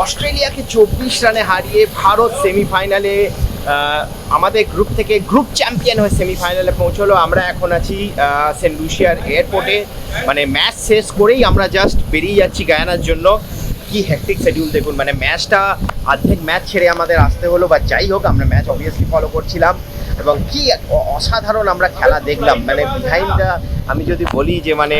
অস্ট্রেলিয়াকে চব্বিশ রানে হারিয়ে ভারত সেমিফাইনালে আমাদের গ্রুপ থেকে গ্রুপ চ্যাম্পিয়ন হয়ে সেমিফাইনালে পৌঁছলো। আমরা এখন আছি সেন্ট লুসিয়ার এয়ারপোর্টে মানে ম্যাচ শেষ করেই আমরা জাস্ট বেরিয়ে যাচ্ছি গায়ানার জন্য। কি হ্যাকটিক শেডিউল দেখুন মানে ম্যাচটা আর্ধেক ম্যাচ ছেড়ে আমাদের আসতে হলো বা যাই হোক, আমরা ম্যাচ অবভিয়াসলি ফলো করছিলাম। এবং কি অসাধারণ আমরা খেলা দেখলাম। মানে বিহাইন্ড আমি যদি বলি যে মানে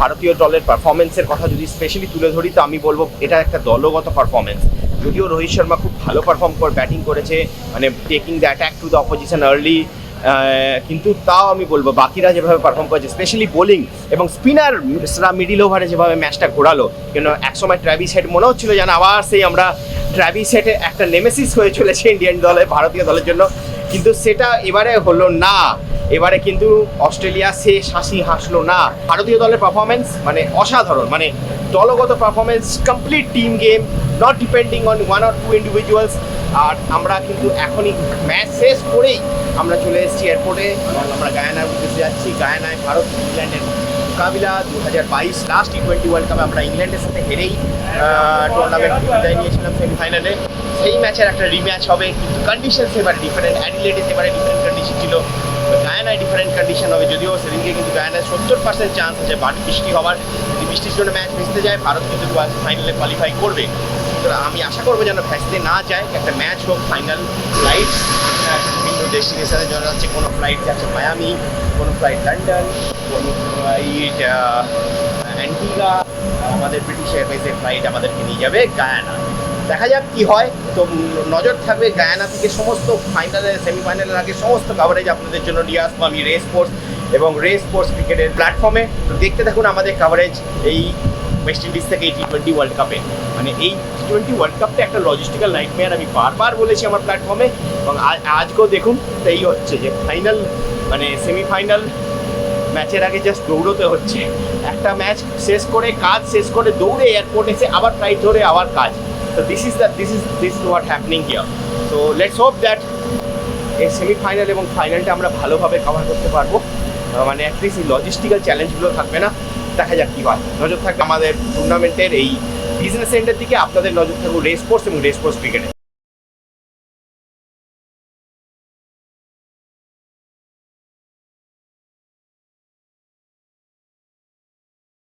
ভারতীয় দলের পারফরমেন্সের কথা যদি স্পেশালি তুলে ধরি, তো আমি বলব এটা একটা দলগত পারফরমেন্স যদিও রোহিত শর্মা খুব ভালো পারফর্ম করে ব্যাটিং করেছে মানে taking the attack to the opposition early কিন্তু তাও আমি বলব বাকিরা যেভাবে পারফর্ম করেছে স্পেশালি বোলিং এবং স্পিনাররা মিডিল ওভারে যেভাবে ম্যাচটা ঘোরালো, কেন একসময় ট্র্যাভিস হেড মনে হচ্ছিল যেন আবার সেই আমরা ট্র্যাভিস হেডে একটা নেমেসিস হয়ে চলেছে ইন্ডিয়ান দলে, ভারতীয় দলের জন্য। কিন্তু সেটা এবারে হলো না। এবারে কিন্তু অস্ট্রেলিয়া সে হাসি হাসলো না। ভারতীয় দলের পারফরমেন্স মানে অসাধারণ মানে দলগত performance complete team game not depending on one or two individuals আর আমরা কিন্তু এখনই ম্যাচ শেষ করেই আমরা চলে এসেছি এয়ারপোর্টে আমরা গায়ানার উদ্দেশ্যে যাচ্ছি। গায়ানায় ভারত, ইংল্যান্ডের মোকাবিলা দু হাজার বাইশ লাস্ট টি টোয়েন্টি ওয়ার্ল্ড কাপে আমরা ইংল্যান্ডের সাথে হেরেই টুর্নামেন্ট বিদায় নিয়েছিলাম সেমিফাইনালে সেই ম্যাচের একটা রিম্যাচ হবে। কিন্তু কন্ডিশনস এবারে ডিফারেন্ট অ্যাডিলেডে এবারে ডিফারেন্ট কন্ডিশন ছিল। গায়ানায় ডিফারেন্ট কন্ডিশন হবে। যদিও সেদিনকে কিন্তু গায়ানায় সত্তর পার্সেন্ট চান্স আছে বাট বৃষ্টি হওয়ার। যদি বৃষ্টির জন্য ম্যাচ ভেস্তে যায়, ভারত কিন্তু ফাইনালে কোয়ালিফাই করবে। সুতরাং আমি আশা করব যেন ভেস্তে না যায়। একটা ম্যাচ হোক ফাইনাল ফ্লাইট বিভিন্ন ডেস্টিনেশনে যারা যাচ্ছে কোনো ফ্লাইট যাচ্ছে মায়ামি কোনো ফ্লাইট লন্ডন কোনো ফ্লাইট অ্যান্টিগা আমাদের ব্রিটিশ এয়ারওয়েজের ফ্লাইট আমাদেরকে নিয়ে যাবে গায়ানা দেখা যাক কি হয়। তো নজর থাকবে গায়ানা থেকে সমস্ত ফাইনালে সেমিফাইনালের আগে সমস্ত কাভারেজ আপনাদের জন্য নিয়ে আসব আমি রেস স্পোর্টস এবং রেস স্পোর্টস ক্রিকেটের প্ল্যাটফর্মে তো দেখতে থাকুন আমাদের কাভারেজ এই ওয়েস্ট ইন্ডিজ থেকে এই টি টোয়েন্টি ওয়ার্ল্ড কাপে মানে এই টি টোয়েন্টি ওয়ার্ল্ড কাপটা একটা লজিস্টিক্যাল নাইটমেয়ার আমি বারবার বলেছি আমার প্ল্যাটফর্মে এবং আজ- আজকেও দেখুন এই হচ্ছে যে ফাইনাল মানে সেমিফাইনাল ম্যাচের আগে জাস্ট দৌড়তে হচ্ছে। একটা ম্যাচ শেষ করে, কাজ শেষ করে দৌড়ে এয়ারপোর্ট এসে আবার ফ্লাইট ধরে আবার কাজ। তো this is the this is this is what happening here. So let's hope that এই সেমিফাইনাল এবং ফাইনালটা আমরা ভালোভাবে কভার করতে পারব। মানে অ্যাটলিস্ট এই লজিস্টিক্যাল চ্যালেঞ্জগুলো থাকবে না। দেখা যাক কী হয়। নজর থাকবে আমাদের টুর্নামেন্টের এই বিজনেস এন্ডের দিকে। আপনাদের নজর থাকবে রেস এবং রেস স্পোর্টস ক্রিকেটে